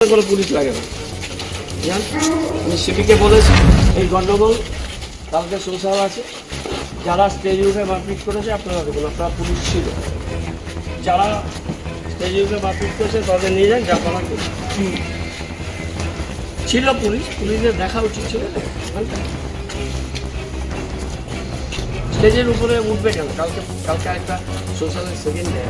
কোনো পুলিশ লাগে না। আমি সিপিকে বলেছি, এই গণ্ডগোল কালকে সোশ্যাল আছে। যারা স্টেজ উঠে মারপিট করেছে, আপনারা দেখুন, আপনারা পুলিশ ছিল। যারা স্টেজ উঠে মারপিট করেছে, তাদের নিয়ে যান, যা করুন। ছিল পুলিশ পুলিশের দেখা উচিত ছিল। স্টেজের উপরে উঠবে কেন? কালকে কালকে একটা সোশ্যালের সেকেন্ড ডে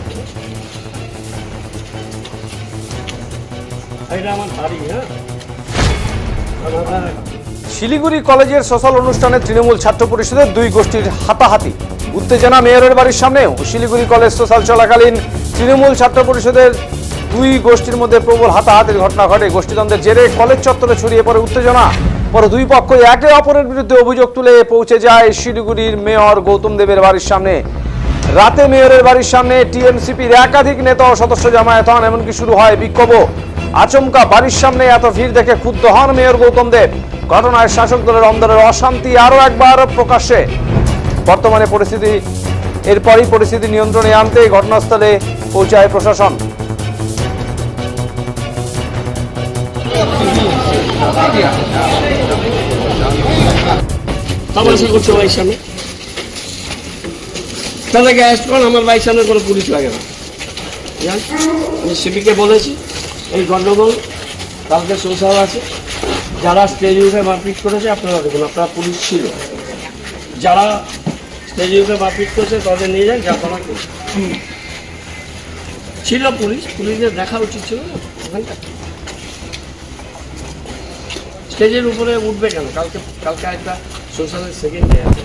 শিলিগুড়ি কলেজের সোশ্যাল অনুষ্ঠানে তৃণমূল ছাত্র পরিষদের দুই গোষ্ঠীর হাতাহাতি। উত্তেজনা মেয়রের বাড়ির সামনেও শিলিগুড়ি কলেজ সোশ্যাল চলাকালীন তৃণমূল ছাত্র পরিষদের দুই গোষ্ঠীর মধ্যে প্রবল হাতাহাতির ঘটনা ঘটে। গোষ্ঠীদ্বন্দ্বের জেরে কলেজ চত্বরে ছড়িয়ে পড়ে উত্তেজনা। পরে দুই পক্ষই একে অপরের বিরুদ্ধে অভিযোগ তুলে পৌঁছে যায় শিলিগুড়ির মেয়র গৌতম দেবের বাড়ির সামনে। রাতে মেয়রের বাড়ির সামনে টিএমসিপির একাধিক নেতা ও সদস্য জামায়াত হন, এমনকি শুরু হয় বিক্ষোভও আচমকা বাড়ির সামনে এত ভিড় দেখে ক্ষুব্ধ হন মেয়র গৌতম দেব। ঘটনায় শাসক দলের অন্দরের অশান্তি আরও একবার প্রকাশ্যে। বর্তমানে পরিস্থিতি, এরপরই পরিস্থিতি নিয়ন্ত্রণে আনতে ঘটনাস্থলে পৌঁছায় প্রশাসন। বাড়ির সামনে। তাদেরকে অ্যারেস্ট করুন? আমার বাড়ির সামনে কোনো পুলিশ লাগে না। আমি সিপিকে বলেছি, এই গণ্ডগোল কালকে সোশ্যাল আছে। যারা স্টেজে উঠে মারপিট করেছে, আপনারা দেখুন, আপনারা পুলিশ ছিল। যারা স্টেজে উঠে মারপিট করেছে, তাদের নিয়ে যান, যা করার ছিল পুলিশ পুলিশের দেখা উচিত ছিল ওখানটা। স্টেজের উপরে উঠবে কেন? কালকে কালকে একটা সোশ্যালের সেকেন্ড ডে আছে।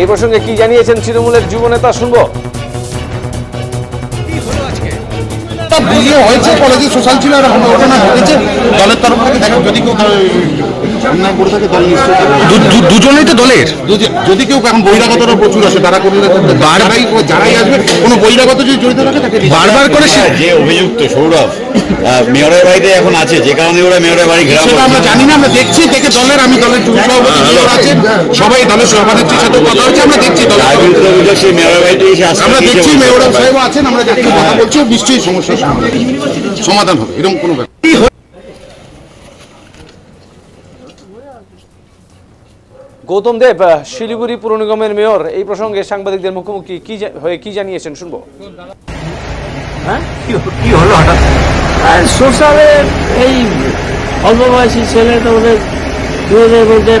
এই প্রসঙ্গে কি জানিয়েছেন তৃণমূলের যুব নেতা শুনব। তা বুঝিয়ে হয়েছে কলেজে সোশ্যাল ছিল আর ঘটনা ঘটেছে। দলের তরফ থেকে দেখো যদি কেউ থাকে দল নিশ্চয়ই দুজনেই তো দলের? যদি- কেউ এখন বহিরাগতরা প্রচুর আছে তারা করলে যারাই যারাই আসবে কোনো বহিরাগত যদি জড়িত থাকে তাকে বারবার করে হ্যাঁ, যে অভিযুক্ত সৌরভ মেয়রের বাড়িতে এখন আছে যে কারণে ওরা মেয়রের বাড়ি সেটা আমরা জানি না আমরা দেখছি দেখে দলের আমি দলের যুব সভাপতি মেয়র সবাই দলের সভানেত্রীর সাথে কথা হচ্ছে আমরা দেখছি দলের আমরা দেখছি মেয়র সাহেব আছেন আমরা দেখছি কথা বলছি নিশ্চয়ই সমস্যার সমাধান সমাধান হবে এরকম কোনো ব্যাপার গৌতম দেব আহ, শিলিগুড়ি পুর নিগমের মেয়র। এই প্রসঙ্গে সাংবাদিকদের মুখোমুখি কি হয়ে কি জানিয়েছেন শুনব। আর সোশ্যালে এই অল্প বয়সী ছেলে তো ওদের দুজনের মধ্যে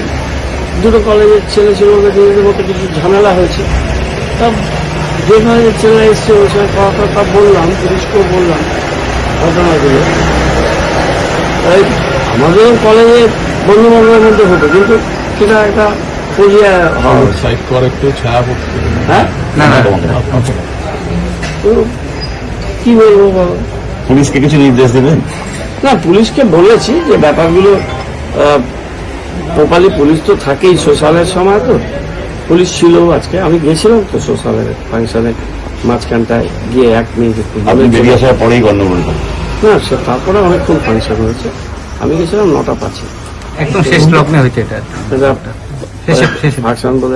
দুটো কলেজের ছেলে ছিল ওদের দুজনের মধ্যে কিছু ঝামেলা হয়েছে। তা যে কলেজের ছেলে এসছে ওর সঙ্গে কথাটা বললাম পুলিশকেও বললাম ঘটনাগুলো। ওই আমাদের কলেজে বন্ধু বান্ধবের মধ্যে হতো কিন্তু সেটা একটা পরিয়া হওয়া সাইড কর একটু ছায়া হ্যাঁ? না, না, তো কি বলব বলো? পুলিশকে কিছু নির্দেশ দেবেন? না পুলিশকে বলেছি যে ব্যাপারগুলো প্রপারলি পুলিশ তো থাকেই সোশ্যালের সময় তো। পুলিশ ছিল আজকে আমি গেছিলাম তো সোশ্যালের ফাংশনে মাঝখানটায় গিয়ে এক মিনিট আপনি বেরিয়ে আসার পরেই না সে তারপরে অনেকক্ষণ ফাংশন হয়েছে। আমি গেছিলাম নটা পাঁচে। একদম শেষ লগ্নে হয়েছে এটা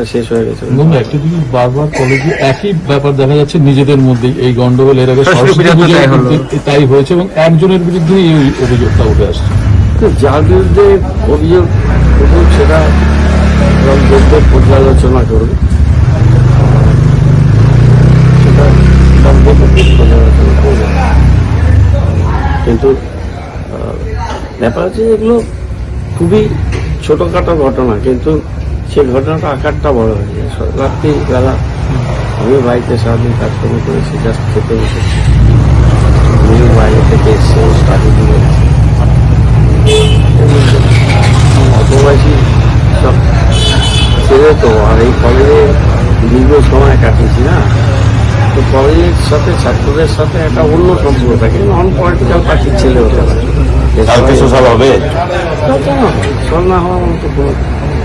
শেষ হয়ে গেছে। বন্ধু একটা জিনিস বারবার কলেজে একই ব্যাপার দেখা যাচ্ছে নিজেদের মধ্যেই। এই গন্ডগোল এর আগে তাই হলো। কিন্তু তাই হয়েছে এবং একজনের বিরুদ্ধেই এই অভিযোগটা উঠে আসছে। তো যার বিরুদ্ধে অভিযোগ উঠুক সেটা পর্যালোচনা করবে সেটা পর্যালোচনা করবে কিন্তু আহ, ব্যাপার হচ্ছে এগুলো খুবই ছোটোখাটো ঘটনা, কিন্তু সে ঘটনাটা আকারটা বড় হয়ে যায়। রাত্রিবেলা আমি বাড়িতে সারাদিন কাজকর্ম করেছি জাস্ট খেতে বসেছি। আমিও বাইরে থেকে এসে স্টাডি দিয়ে অতবাসী সব ছেড়ে তো, আর এই কলেজে দীর্ঘ সময় কাটিয়েছি না। তো কলেজের সাথে ছাত্রদের সাথে একটা অন্য সম্পর্ক থাকে নন পলিটিক্যাল পার্টির ছেলে হতে পারে। কালকে সোশ্যাল হবে। সল না হওয়ার মতো কোনো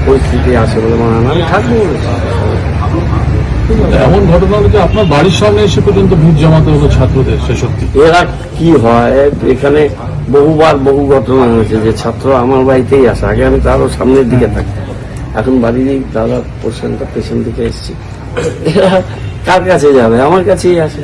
পরিস্থিতি আছে বলে মনে হয় আমি থাকব। এমন ঘটনা হলো যে আপনার বাড়ির সামনে এসে পর্যন্ত ভিড় জমাতে হলো ছাত্রদের সে সত্যি। এরা কি হয়? এখানে বহুবার বহু ঘটনা হয়েছে যে ছাত্র আমার বাড়িতেই আসে। আগে আমি তারও সামনের দিকে থাকি এখন বাড়ির দাদা পোর্শনটা পেছন দিকে এসছি। এরা কার কাছে যাবে? আমার কাছেই আসে।